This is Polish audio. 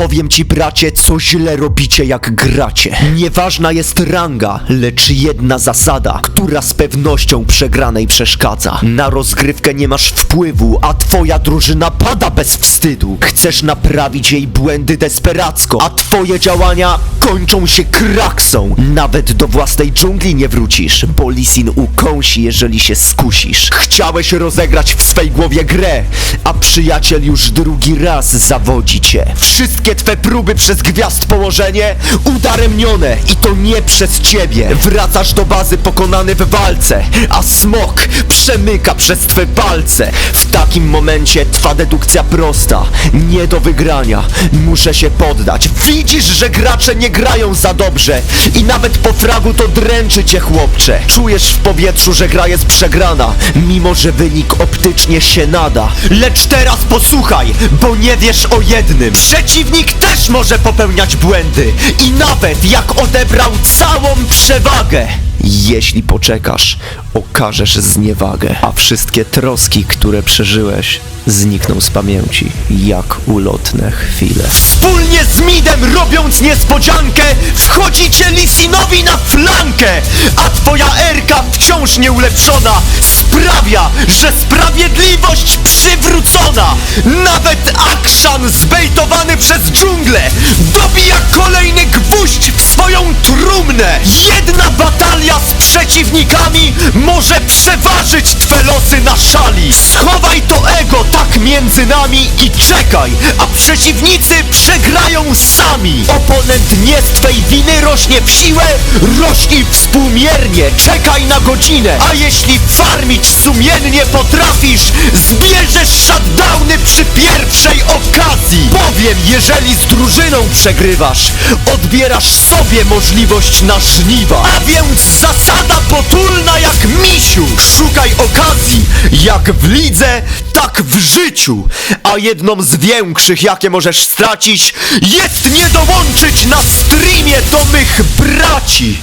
Powiem ci, bracie, co źle robicie, jak gracie. Nieważna jest ranga, lecz jedna zasada, która z pewnością przegranej przeszkadza. Na rozgrywkę nie masz wpływu, a twoja drużyna pada bez wstydu. Chcesz naprawić jej błędy desperacko, a twoje działania kończą się kraksą. Nawet do własnej dżungli nie wrócisz, bo Lisin ukąsi, jeżeli się skusisz. Chciałeś rozegrać w swej głowie grę, a przyjaciel już drugi raz zawodzi cię. Wszystkie twe próby przez gwiazd położenie udaremnione i to nie przez ciebie. Wracasz do bazy pokonany w walce, a smok przemyka przez twe palce. W takim momencie twa dedukcja prosta, nie do wygrania. Muszę się poddać. Widzisz, że gracze nie grają za dobrze i nawet po fragu to dręczy cię chłopcze. Czujesz w powietrzu, że gra jest przegrana, mimo że wynik optycznie się nada. Lecz teraz posłuchaj, bo nie wiesz o jednym. Przeciwnik też może popełniać błędy i nawet jak odebrał całą przewagę. Jeśli poczekasz, okażesz zniewagę, a wszystkie troski, które przeżyłeś, znikną z pamięci, jak ulotne chwile. Wspólnie z Midem, robiąc niespodziankę, wchodzicie Lisinowi na flankę, a twoja Erka wciąż nieulepszona sprawia, że sprawiedliwość przywrócona. Nawet Akshan zbejtowany przez dżunglę dobija kolejny gwóźdź w swoją trumnę. Jedna batalia z przeciwnikami może przeważyć twe losy na szali. Schowaj to ego tak między nami i czekaj, a przeciwnicy przegrają sami. Oponent nie z twej winy rośnie w siłę, rośnij współmiernie, czekaj na godzinę. A jeśli farmić sumiennie potrafisz, zbierzesz shutdowny przy pierwszej okazji. Bowiem jeżeli z drużyną przegrywasz, odbierasz sobie możliwość na żniwa. A więc zasada potulna jak misiu. Szukaj okazji, jak w lidze, tak w życiu. A jedną z większych, jakie możesz stracić, jest nie dołączyć na streamie do mych braci.